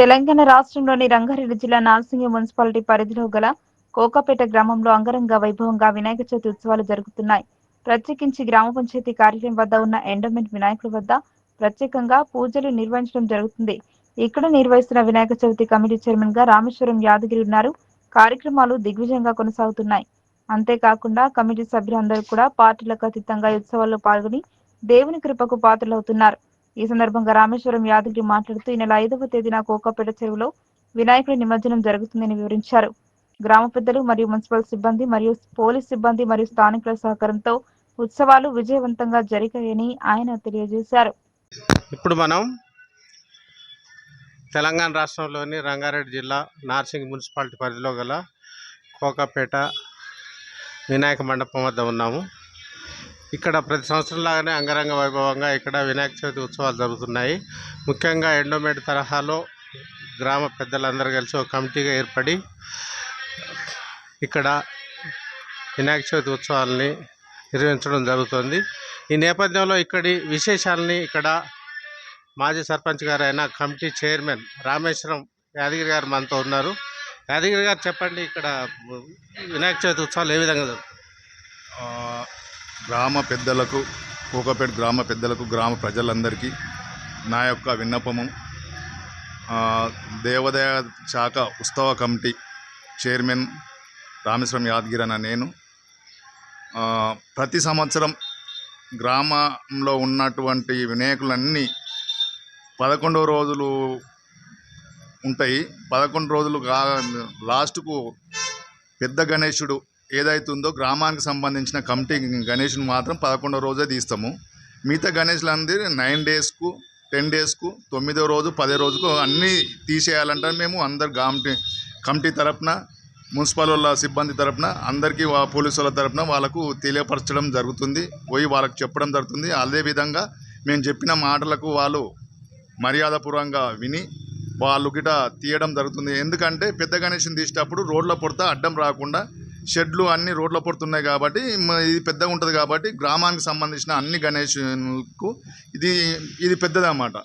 తెలంగాణ రాష్ట్రంలోని రంగారెడ్డి జిల్లా నార్సింగి మున్సిపాలిటీ పరిధిలో గల కోకాపేట గ్రామంలో అంగరంగ వైభవంగా వినాయక చవితి ఉత్సవాలు జరుగుతున్నాయి. ప్రత్యేకించి గ్రామ పంచాయతీ కార్యాలయం వద్ద ఉన్న ఎండోమెంట్ వినాయకుల వద్ద ప్రత్యేకంగా పూజలు నిర్వహించడం జరుగుతుంది. ఇక్కడ నిర్వహిస్తున్న వినాయక చవితి కమిటీ చైర్మన్గా రామేశ్వరం యాదగిరి ఉన్నారు. కార్యక్రమాలు దిగ్విజయంగా కొనసాగుతున్నాయి. అంతేకాకుండా కమిటీ సభ్యులందరూ కూడా పార్టీలకు అతీతంగా ఉత్సవాల్లో పాల్గొని దేవుని కృపకు పాత్రలవుతున్నారు. ఈ సందర్భంగా రామేశ్వరం యాదగిరి మాట్లాడుతూ ఈ నెల ఐదవ తేదీన కోకాపేట చెరువులో వినాయకుడి నిమజ్జనం జరుగుతుందని వివరించారు. గ్రామ పెద్దలు మరియు మున్సిపల్ సిబ్బంది మరియు పోలీస్ సిబ్బంది మరియు స్థానికుల సహకారంతో ఉత్సవాలు విజయవంతంగా జరిగాయని ఆయన తెలియజేశారు. ఇప్పుడు మనం తెలంగాణ రాష్ట్రంలోని రంగారెడ్డి జిల్లా నార్సింగ్ మున్సిపాలిటీ పరిధిలో గల కోకాపేట వినాయక మండపం వద్ద ఉన్నాము. ఇక్కడ ప్రతి సంవత్సరం లాగానే అంగరంగ వైభవంగా ఇక్కడ వినాయక చవితి ఉత్సవాలు జరుగుతున్నాయి. ముఖ్యంగా ఎండోమేడ్ తరహాలో గ్రామ పెద్దలందరూ కలిసి ఒక కమిటీగా ఏర్పడి ఇక్కడ వినాయక చవితి ఉత్సవాలని నిర్వహించడం జరుగుతుంది. ఈ నేపథ్యంలో ఇక్కడి విశేషాలని ఇక్కడ మాజీ సర్పంచ్ గారైన కమిటీ చైర్మన్ రామేశ్వరం యాదగిరి గారు మనతో ఉన్నారు. యాదగిరి గారు చెప్పండి ఇక్కడ వినాయక చవితి ఉత్సవాలు ఏ విధంగా గ్రామ పెద్దలకు కోకపేట గ్రామ పెద్దలకు గ్రామ ప్రజలందరికీ నా యొక్క విన్నపము. దేవదయ శాఖ ఉత్సవ కమిటీ చైర్మన్ రామేశ్వరం యాదగిరి అన్న నేను. ప్రతి సంవత్సరం గ్రామంలో ఉన్నటువంటి వినాయకులన్నీ పదకొండవ రోజులు ఉంటాయి. పదకొండు రోజులు కా లాస్ట్కు పెద్ద గణేశుడు ఏదైతుందో గ్రామానికి సంబంధించిన కమిటీ గణేష్ని మాత్రం పదకొండో రోజే తీస్తాము. మిగతా గణేష్లు అందరి నైన్ డేస్కు టెన్ డేస్కు తొమ్మిదో రోజు పదే రోజుకు అన్నీ తీసేయాలంటే మేము అందరు కమిటీ కమిటీ తరపున మున్సిపల్ వాళ్ళ సిబ్బంది తరపున అందరికీ వా- పోలీసు వాళ్ళ తరపున వాళ్ళకు తెలియపరచడం జరుగుతుంది. పోయి వాళ్ళకు చెప్పడం జరుగుతుంది. అదేవిధంగా మేము చెప్పిన మాటలకు వాళ్ళు మర్యాదపూర్వకంగా విని వాళ్ళు గిట తీయడం జరుగుతుంది. ఎందుకంటే పెద్ద గణేష్ని తీసేటప్పుడు రోడ్ల పొడత అడ్డం రాకుండా షెడ్లు అన్ని రోడ్ల పొడుతున్నాయి కాబట్టి ఇది పెద్దగా ఉంటుంది కాబట్టి గ్రామానికి సంబంధించిన అన్ని గణేష్కు ఇది ఇది పెద్దదన్నమాట.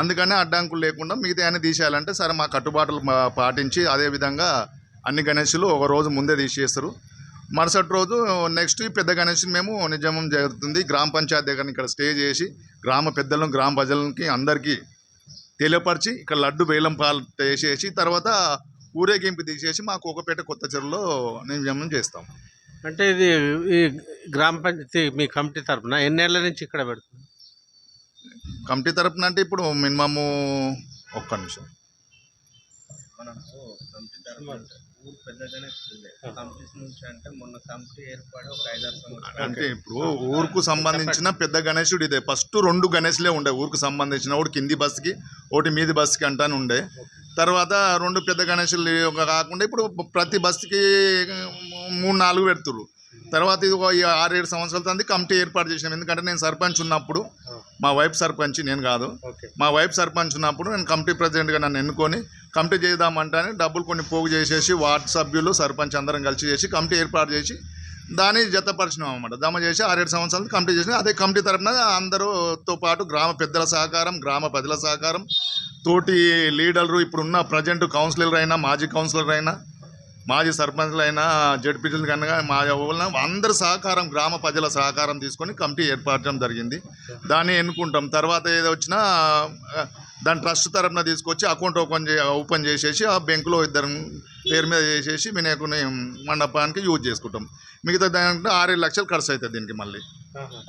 అందుకనే అడ్డంకులు లేకుండా మిగతా అన్ని తీసేయాలంటే సరే మా కట్టుబాట్లు పాటించి అదేవిధంగా అన్ని గణేషులు ఒక రోజు ముందే తీసేస్తారు. మరుసటి రోజు నెక్స్ట్ ఈ పెద్ద గణేష్ని మేము నిజమం జరుగుతుంది. గ్రామ పంచాయతీ దగ్గర ఇక్కడ స్టే చేసి గ్రామ పెద్దలను గ్రామ ప్రజలకి అందరికీ తెలియపరిచి ఇక్కడ లడ్డు వేలం పాలు వేసేసి తర్వాత ఊరేగింపు తీసేసి మా కోకపేట కొత్త చెరువులో నిజమం చేస్తాం. అంటే ఇది ఈ గ్రామ పంచాయతీ మీ కమిటీ తరపున ఎన్నేళ్ళ నుంచి ఇక్కడ పెడుతుంది కమిటీ తరపున అంటే ఇప్పుడు మినిమము ఒక్క నిమిషం. మనకు కమిటీ తరఫున ఊరు పెద్దగానే కమిటీస్ నుంచి అంటే మొన్న కమిటీ ఏర్పడి ఒక ఐదారు సంవత్సరాలు అంటే ఇప్పుడు ఊరుకు సంబంధించిన పెద్ద గణేశుడు ఇదే. ఫస్ట్ రెండు గణేష్లే ఉండే. ఊరుకు సంబంధించిన ఒకటి కింది బస్సుకి ఒకటి మీది బస్సుకి అంటాను ఉండే. తర్వాత రెండు పెద్ద గణేశులు ఒక కాకుండా ఇప్పుడు ప్రతి బస్సుకి మూడు నాలుగు పెడుతుర్రు. తర్వాత ఇది ఒక ఈ ఆరేడు సంవత్సరాల తర్వాత కమిటీ ఏర్పాటు చేసినాం. ఎందుకంటే నేను సర్పంచ్ ఉన్నప్పుడు మా వైఫ్ సర్పంచ్ నేను కాదు. మా వైఫ్ సర్పంచ్ ఉన్నప్పుడు నేను కమిటీ ప్రెసిడెంట్గా నన్ను ఎన్నుకొని కమిటీ చేద్దామంటే డబ్బులు కొన్ని పోగు చేసేసి వార్డు సభ్యులు సర్పంచ్ అందరం కలిసి చేసి కమిటీ ఏర్పాటు చేసి దాన్ని జతపరిచినాం అనమాట జమ చేసి ఆరేడు సంవత్సరాలు కమిటీ చేసిన. అదే కమిటీ తరపున అందరూతో పాటు గ్రామ పెద్దల సహకారం గ్రామ ప్రజల సహకారం తోటి లీడర్లు ఇప్పుడున్న ప్రజెంట్ కౌన్సిలర్ అయినా మాజీ కౌన్సిలర్ అయినా మాజీ సర్పంచ్లు అయినా జడ్పీటీలు కనుక మా వలన అందరి సహకారం గ్రామ ప్రజల సహకారం తీసుకొని కమిటీ ఏర్పరచడం జరిగింది. దాన్ని ఎన్నుకుంటాం. తర్వాత ఏదో వచ్చినా దాని ట్రస్ట్ తరపున తీసుకొచ్చి అకౌంట్ ఓపెన్ చే ఓపెన్ చేసేసి ఆ బ్యాంకులో ఇద్దరు పేరు మీద చేసేసి వినాయకుని మండపానికి యూజ్ చేసుకుంటాం. మిగతా దాంట్లో ఆరేడు లక్షలు ఖర్చు అవుతుంది దీనికి మళ్ళీ.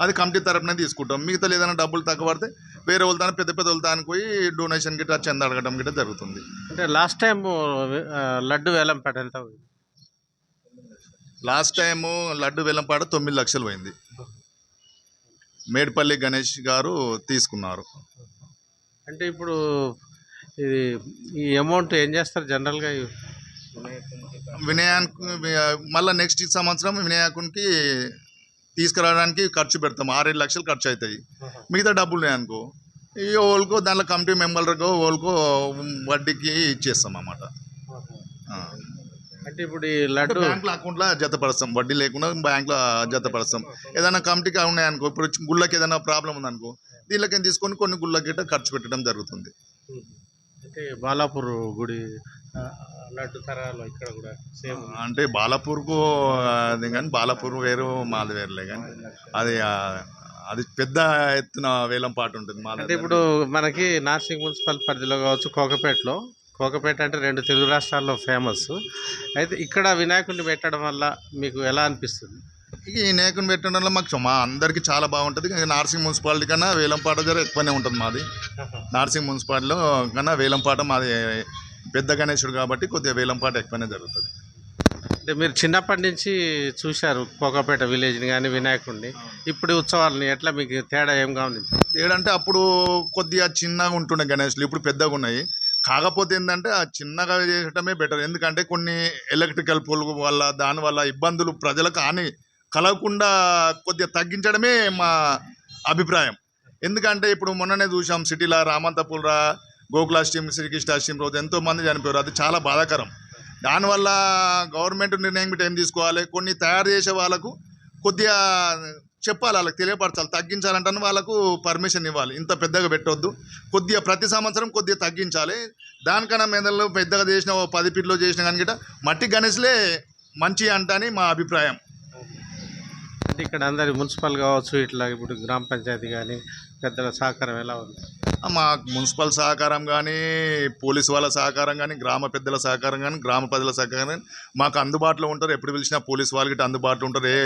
అది కమిటీ తరపున తీసుకుంటాం. మిగతా ఏదైనా డబ్బులు తక్కువ పడితే వేరే వాళ్ళ పెద్ద పెద్ద వాళ్ళ పోయి డొనేషన్ గిట్ట చంద అడగడం గిట్ట జరుగుతుంది. అంటే లాస్ట్ టైం లడ్డు వేలంపేట ఎంత? లాస్ట్ టైము లడ్డు వెల్లంపాట తొమ్మిది లక్షలు పోయింది. మేడిపల్లి గణేష్ గారు తీసుకున్నారు. అంటే ఇప్పుడు ఇది ఈ అమౌంట్ ఏం చేస్తారు జనరల్గా వినాయకు మళ్ళీ నెక్స్ట్ సంవత్సరం వినాయకునికి తీసుకురావడానికి ఖర్చు పెడతాం. ఆరేడు లక్షలు ఖర్చు అవుతాయి మిగతా డబ్బులు అనుకో. ఈ ఓల్కో దాంట్లో కమిటీ మెంబర్లకు ఓల్కో వడ్డీకి ఇచ్చేస్తాం అన్నమాట. అంటే ఇప్పుడు ఈ లడ్డు బ్యాంకులో అకౌంట్లో జతపరుస్తాం. వడ్డీ లేకుండా బ్యాంకులో జతపరుస్తాం. ఏదైనా కమిటీకి ఉన్నాయనుకో ఇప్పుడు గుళ్ళకి ఏదైనా ప్రాబ్లం ఉందనుకో దీళ్ళకి తీసుకొని కొన్ని గుళ్ళకి ఖర్చు పెట్టడం జరుగుతుంది. అంటే బాలాపూర్ గుడి లడ్డు తరాలు ఇక్కడ కూడా సేమ్ అంటే బాలాపూర్కు అది కానీ బాలాపూర్ వేరు మాది వేరులే కానీ అది అది పెద్ద ఎత్తున వేలం పాట ఉంటుంది మా అంటే ఇప్పుడు మనకి నార్సింగ్ మున్సిపల్ పరిధిలో కావచ్చు కోకపేటలో. కోకపేట అంటే రెండు తెలుగు రాష్ట్రాల్లో ఫేమస్. అయితే ఇక్కడ వినాయకుడిని పెట్టడం వల్ల మీకు ఎలా అనిపిస్తుంది? ఇక ఈ నేకుని పెట్టడం వల్ల మాకు మా అందరికీ చాలా బాగుంటుంది. కానీ నార్సింగ్ మున్సిపాలిటీ కన్నా వేలంపాట జర ఎక్కువనే ఉంటుంది మాది. నార్సింగ్ మున్సిపాలిటీలో కన్నా వేలంపాట మాది పెద్ద గణేశుడు కాబట్టి కొద్దిగా వేలంపాట ఎక్కువనే జరుగుతుంది. అంటే మీరు చిన్నప్పటి నుంచి చూశారు కోకపేట విలేజ్ని కానీ వినాయకుడిని. ఇప్పుడు ఉత్సవాలని ఎట్లా మీకు తేడా ఏం గమనించారు ఏడంటే అప్పుడు కొద్దిగా చిన్నగా ఉంటుండే గణేష్లు ఇప్పుడు పెద్దగా ఉన్నాయి. కాకపోతే ఏంటంటే ఆ చిన్నగా చేయటమే బెటర్ ఎందుకంటే కొన్ని ఎలక్ట్రికల్ పొలుగు వల్ల దానివల్ల ఇబ్బందులు ప్రజలకు హాని కలగకుండా కొద్దిగా తగ్గించడమే మా అభిప్రాయం. ఎందుకంటే ఇప్పుడు మొన్ననే చూసాం సిటీలో రామంతపురా గోకులాష్టమి శ్రీకృష్ణాష్టమి రోజు ఎంతో మంది చనిపోయారు అది చాలా బాధాకరం. దానివల్ల గవర్నమెంట్ నిర్ణయం బిట్ట ఏం తీసుకోవాలి? కొన్ని తయారు చేసే వాళ్ళకు కొద్దిగా చెప్పాలి వాళ్ళకి తెలియపరచాలి. తగ్గించాలంటే వాళ్ళకు పర్మిషన్ ఇవ్వాలి. ఇంత పెద్దగా పెట్టొద్దు. కొద్దిగా ప్రతి సంవత్సరం కొద్దిగా తగ్గించాలి. దానికన్నా మెదళ్ళు పెద్దగా చేసిన ఓ పది ఫీట్లో చేసిన కనుక మట్టి గణేష్లే మంచి అంటని మా అభిప్రాయం. కాబట్టి ఇక్కడ అందరి మున్సిపల్ కావచ్చు ఇట్లా ఇప్పుడు గ్రామ పంచాయతీ కానీ పెద్దల సహకారం ఎలా ఉంది? మా మున్సిపల్ సహకారం కానీ పోలీస్ వాళ్ళ సహకారం కానీ గ్రామ పెద్దల సహకారం కానీ గ్రామ ప్రజల సహకారం కానీ మాకు అందుబాటులో ఉంటారు. ఎప్పుడు పిలిచినా పోలీస్ వాళ్ళకి అందుబాటులో ఉంటారు. ఏ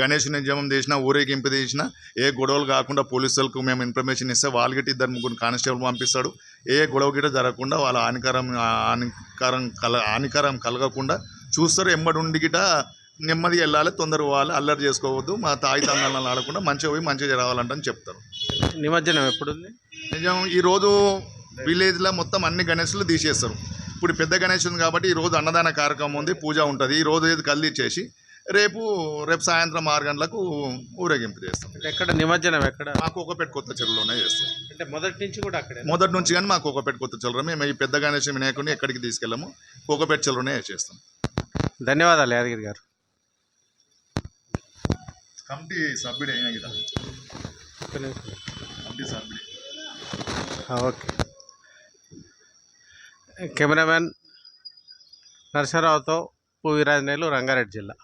గణేష్ నిజమం చేసినా ఊరేగింపు చేసినా ఏ గొడవలు కాకుండా పోలీసులకు మేము ఇన్ఫర్మేషన్ ఇస్తే వాళ్ళకి ఇద్దరు ముగ్గురు కానిస్టేబుల్ పంపిస్తాడు. ఏ గొడవ గిట జరగకుండా వాళ్ళ హానికరం హానికరం కల హానికరం కలగకుండా చూస్తారు. ఎమ్మడి ఉండి గిట నెమ్మదిగా వెళ్ళాలి తొందరగా పోవాలి అల్లరి చేసుకోవద్దు మా తాయి తందాలను ఆడకుండా మంచిగా పోయి మంచిగా రావాలంటని చెప్తారు. నిమజ్జనం ఎప్పుడుంది? నిజం ఈరోజు విలేజ్లో మొత్తం అన్ని గణేషులు తీసేస్తారు. ఇప్పుడు పెద్ద గణేష్ ఉంది కాబట్టి ఈరోజు అన్నదాన కార్యక్రమం ఉంది పూజ ఉంటుంది. ఈ రోజు ఇది కళ్ళు ఇచ్చేసి రేపు రేపు సాయంత్రం ఆరు గంటలకు ఊరేగింపు చేస్తాం. ఎక్కడ నిమజ్జనం ఎక్కడ? మాకు ఒకపేట కొత్త చెరువులోనే చేస్తాం. అంటే మొదటి నుంచి కూడా అక్కడే మొదటి నుంచి కానీ మాకు ఒకపేట కొత్త చెరువు మేము ఈ పెద్ద గణేష్ వినాయకుడిని ఎక్కడికి తీసుకెళ్ళాము ఒకపేట చెరువునే చేస్తాం. ధన్యవాదాలు యాదగిరి గారు. కమిటీ సభ్యుడు అయినా కదా. కమిటీ సభ్యుడు. ఓకే. కెమెరామెన్ నరసరావుతో పువ్విరాజనేలు రంగారెడ్డి జిల్లా.